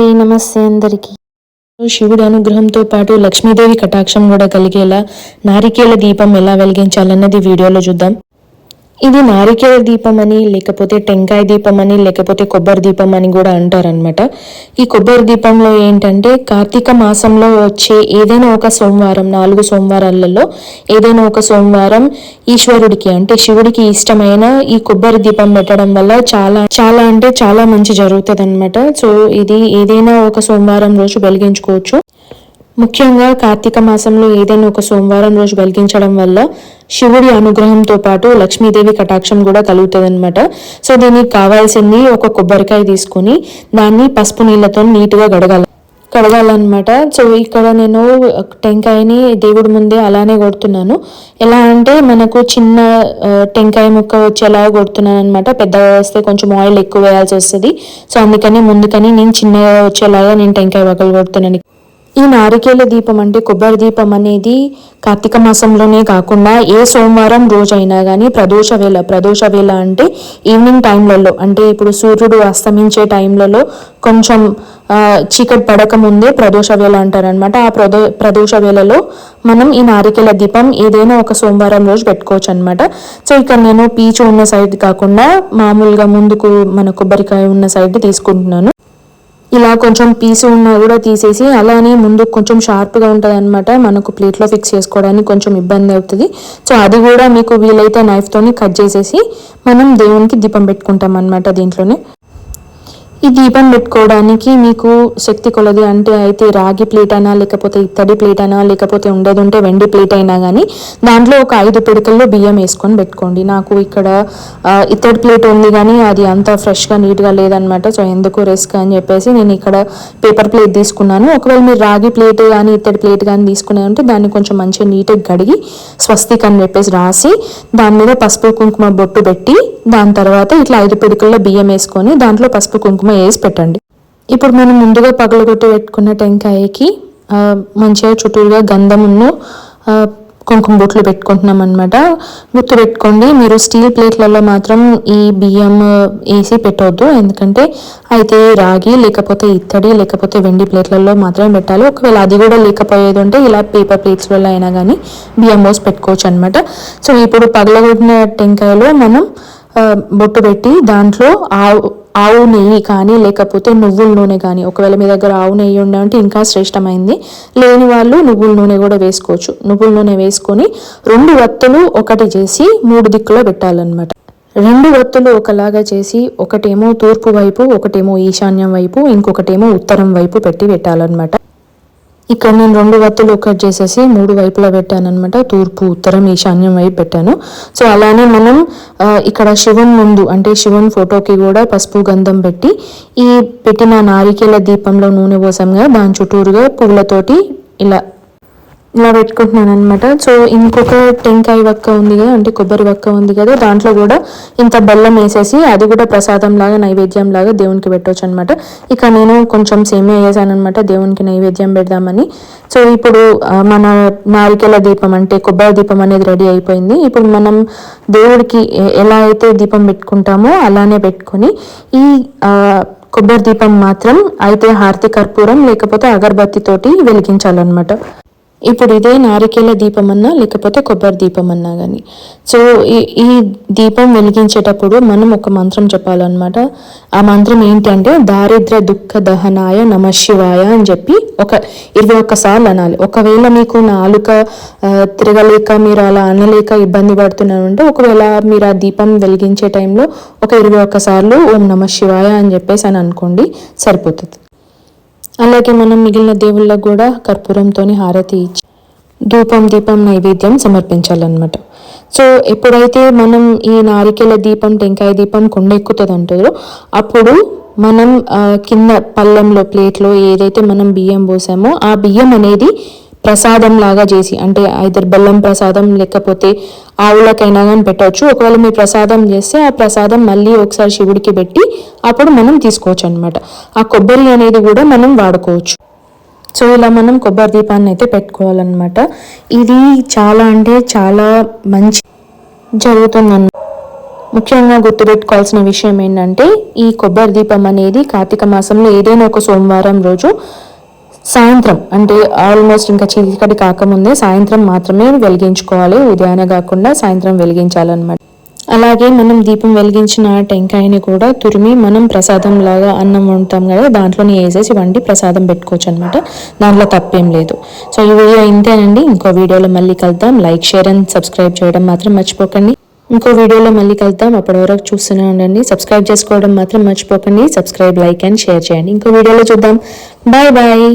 అండి నమస్తే అందరికీ. శివుడి అనుగ్రహంతో పాటు లక్ష్మీదేవి కటాక్షం కూడా కలిగేలా నారికేల దీపం ఎలా వెలిగించాలన్నది వీడియోలో చూద్దాం. ఇది నారికేల దీపం అని లేకపోతే టెంకాయ దీపం అని లేకపోతే కొబ్బరి దీపం అని కూడా అంటారనమాట ఈ కొబ్బరి దీపంలో ఏంటంటే కార్తీక మాసంలో వచ్చే ఏదైనా ఒక సోమవారం నాలుగు సోమవారాలలో ఏదైనా ఒక సోమవారం ఈశ్వరుడికి అంటే శివుడికి ఇష్టమైన ఈ కొబ్బరి దీపం పెట్టడం వల్ల చాలా చాలా అంటే చాలా మంచి జరుగుతుంది అనమాట సో ఇది ఏదైనా ఒక సోమవారం రోజు వెలిగించుకోవచ్చు. ముఖ్యంగా కార్తీక మాసంలో ఏదైనా ఒక సోమవారం రోజు వెలిగించడం వల్ల శివుడి అనుగ్రహంతో పాటు లక్ష్మీదేవి కటాక్షం కూడా కలుగుతుందనమాట సో దీనికి కావాల్సింది ఒక కొబ్బరికాయ తీసుకొని దాన్ని పసుపు నీళ్ళతో నీట్గా గడగాలి కడగాలన్నమాట. సో ఇక్కడ నేను టెంకాయని దేవుడి ముందే అలానే కొడుతున్నాను. ఎలా అంటే మనకు చిన్న టెంకాయ ముక్క వచ్చేలా కొడుతున్నాను అనమాట పెద్దగా వస్తే కొంచెం ఆయిల్ ఎక్కువ వేయాల్సి వస్తుంది. సో అందుకని ముందుకని నేను చిన్నగా వచ్చేలాగా నేను టెంకాయ వగలు కొడుతున్నాను. ఈ నారికేల దీపం అంటే కొబ్బరి దీపం అనేది కార్తీక మాసంలోనే కాకుండా ఏ సోమవారం రోజైనా కానీ ప్రదోష వేళ ప్రదోష వేళ అంటే ఈవినింగ్ టైంలలో అంటే ఇప్పుడు సూర్యుడు అస్తమించే టైంలలో కొంచెం చీకటి పడక ముందే ప్రదోష వేళ అంటారనమాట ఆ ప్రదో ప్రదోష వేళలో మనం ఈ నారికేల దీపం ఏదైనా ఒక సోమవారం రోజు పెట్టుకోవచ్చు అనమాట సో ఇక్కడ నేను పీచు ఉన్న సైడ్ కాకుండా మామూలుగా ముందుకు మన కొబ్బరికాయ ఉన్న సైడ్ తీసుకుంటున్నాను. ఇలా కొంచెం పీస్ ఉన్నా కూడా తీసేసి అలానే ముందు కొంచెం షార్ప్గా ఉంటుంది అనమాట మనకు ప్లేట్లో ఫిక్స్ చేసుకోవడానికి కొంచెం ఇబ్బంది అవుతుంది. సో అది కూడా మీకు వీలైతే నైఫ్తోని కట్ చేసేసి మనం దేవునికి దీపం పెట్టుకుంటాం అనమాట దీంట్లోనే. ఈ దీపం పెట్టుకోవడానికి మీకు శక్తి కొలది అంటే అయితే రాగి ప్లేట్ అయినా లేకపోతే ఇత్తడి ప్లేట్ అయినా లేకపోతే ఉండేది ఉంటే వెండి ప్లేట్ అయినా కానీ దాంట్లో ఒక ఐదు పిడకల్లో బియ్యం వేసుకొని పెట్టుకోండి. నాకు ఇక్కడ ఇత్తడి ప్లేట్ ఉంది కానీ అది అంత ఫ్రెష్గా నీట్గా లేదనమాట. సో ఎందుకు రిస్క్ అని చెప్పేసి నేను ఇక్కడ పేపర్ ప్లేట్ తీసుకున్నాను. ఒకవేళ మీరు రాగి ప్లేట్ కానీ ఇత్తడి ప్లేట్ కానీ తీసుకునే ఉంటే దాన్ని కొంచెం మంచిగా నీట్గా కడిగి స్వస్తిక్ అని చెప్పేసి రాసి దాని మీద పసుపు కుంకుమ బొట్టు పెట్టి దాని తర్వాత ఇట్లా ఐదు పిడకల్లో బియ్యం వేసుకొని దాంట్లో పసుపు కుంకుమ వేసి పెట్టండి. ఇప్పుడు మనం ముందుగా పగలగొట్టి పెట్టుకున్న టెంకాయకి మంచిగా చుట్టూరుగా గంధమును కుంకుమ బొట్లు పెట్టుకుంటున్నాం అనమాట గుర్తు పెట్టుకోండి. మీరు స్టీల్ ప్లేట్లలో మాత్రం ఈ బియ్యం వేసి పెట్టవద్దు ఎందుకంటే అయితే రాగి లేకపోతే ఇత్తడి లేకపోతే వెండి ప్లేట్లలో మాత్రమే పెట్టాలి. ఒకవేళ అది కూడా లేకపోయేది ఉంటే ఇలా పేపర్ ప్లేట్స్లలో అయినా కానీ బియ్యం పోసి పెట్టుకోవచ్చు అనమాట సో ఇప్పుడు పగలగొట్టిన టెంకాయలో మనం బొట్టు పెట్టి దాంట్లో ఆవు ఆవు నెయ్యి కానీ లేకపోతే నువ్వుల నూనె కానీ ఒకవేళ మీ దగ్గర ఆవు నెయ్యి ఉండాలంటే ఇంకా శ్రేష్టమైంది. లేని వాళ్ళు నువ్వుల నూనె కూడా వేసుకోవచ్చు. నువ్వుల నూనె వేసుకొని రెండు వత్తులు ఒకటి చేసి మూడు దిక్కులో పెట్టాలన్నమాట. రెండు వత్తులు ఒకలాగా చేసి ఒకటేమో తూర్పు వైపు ఒకటేమో ఈశాన్యం వైపు ఇంకొకటేమో ఉత్తరం వైపు పెట్టి పెట్టాలన్నమాట. ఇక్కడ నేను రెండు వత్తులు కట్ చేసేసి మూడు వైపులా పెట్టాను అనమాట తూర్పు ఉత్తరం ఈశాన్యం వైపు పెట్టాను. సో అలానే మనం ఇక్కడ శివుని ముందు అంటే శివుని ఫోటోకి కూడా పసుపు గంధం పెట్టి ఈ పెట్టిన నారికేల దీపంలో నూనె పోసాంగా దాని చుట్టూరుగా పువ్వులతోటి ఇలా ఇలా పెట్టుకుంటున్నాను అనమాట సో ఇంకొక టెంకాయ వక్క ఉంది కదా అంటే కొబ్బరి వక్క ఉంది కదా దాంట్లో కూడా ఇంత బెల్లం వేసేసి అది కూడా ప్రసాదం లాగా నైవేద్యం లాగా దేవునికి పెట్టవచ్చు అనమాట ఇక నేను కొంచెం సేమే వేసాను అనమాట దేవునికి నైవేద్యం పెడదామని. సో ఇప్పుడు మన నారికెల దీపం అంటే కొబ్బరి దీపం అనేది రెడీ అయిపోయింది. ఇప్పుడు మనం దేవుడికి ఎలా అయితే దీపం పెట్టుకుంటామో అలానే పెట్టుకొని ఈ కొబ్బరి దీపం మాత్రం అయితే హారతి కర్పూరం లేకపోతే అగరబత్తి తోటి వెలిగించాలన్నమాట. ఇప్పుడు ఇదే నారికేల దీపం అన్నా లేకపోతే కొబ్బరి దీపం అన్నా కానీ సో ఈ ఈ దీపం వెలిగించేటప్పుడు మనం ఒక మంత్రం చెప్పాలన్నమాట. ఆ మంత్రం ఏంటంటే దారిద్ర దుఃఖ దహనాయ నమ శివాయ అని చెప్పి ఒక ఇరవై ఒక్కసార్లు అనాలి. ఒకవేళ మీకు నాలుక తిరగలేక మీరు అలా అనలేక ఇబ్బంది పడుతున్నారంటే ఒకవేళ మీరు ఆ దీపం వెలిగించే టైంలో ఒక ఇరవై ఒక్కసార్లు ఓం నమ శివాయ అని చెప్పేసి అని అనుకోండి సరిపోతుంది. అలాగే మనం మిగిలిన దేవుళ్ళకు కూడా కర్పూరంతో హారతి ఇచ్చి ధూపం దీపం నైవేద్యం సమర్పించాలన్నమాట. సో ఎప్పుడైతే మనం ఈ నారికెల దీపం టెంకాయ దీపం కొండెక్కుతుంది అంటారో అప్పుడు మనం కింద పళ్ళెంలో ప్లేట్లో ఏదైతే మనం బియ్యం పోసామో ఆ బియ్యం అనేది ప్రసాదం లాగా చేసి అంటే ఐదర్ బెల్లం ప్రసాదం లేకపోతే ఆవులకైనా కానీ పెట్టవచ్చు. ఒకవేళ మీరు ప్రసాదం చేస్తే ఆ ప్రసాదం మళ్ళీ ఒకసారి శివుడికి పెట్టి అప్పుడు మనం తీసుకోవచ్చు అనమాట ఆ కొబ్బరి అనేది కూడా మనం వాడుకోవచ్చు. సో ఇలా మనం కొబ్బరి దీపాన్ని అయితే పెట్టుకోవాలన్నమాట. ఇది చాలా అంటే చాలా మంచి జరుగుతుందన్న ముఖ్యంగా గుర్తుపెట్టుకోవాల్సిన విషయం ఏంటంటే ఈ కొబ్బరి దీపం అనేది కార్తీక మాసంలో ఏదైనా ఒక సోమవారం రోజు సాయంత్రం అంటే ఆల్మోస్ట్ ఇంకా చీకటి కాకముందే సాయంత్రం మాత్రమే వెలిగించుకోవాలి. ఉదయాన్నే కాకుండా సాయంత్రం వెలిగించాలన్నమాట. అలాగే మనం దీపం వెలిగించిన టెంకాయని కూడా తురిమి మనం ప్రసాదం లాగా అన్నం వండుతాం కదా దాంట్లోనే వేసేసి వండి ప్రసాదం పెట్టుకోవచ్చు అనమాట దాంట్లో తప్పేం లేదు. సో ఈ వీడియో ఇంతేనండి. ఇంకో వీడియోలో మళ్ళీ కలుద్దాం. లైక్ షేర్ అండ్ సబ్స్క్రైబ్ చేయడం మాత్రం మర్చిపోకండి. ఇంకో వీడియోలో మళ్ళీ కలుద్దాం. అప్పటి వరకు చూస్తూనే ఉండండి. సబ్స్క్రైబ్ చేసుకోవడం మాత్రం మర్చిపోకండి. సబ్స్క్రైబ్ లైక్ అండ్ షేర్ చేయండి. ఇంకో వీడియోలో చూద్దాం. Bye bye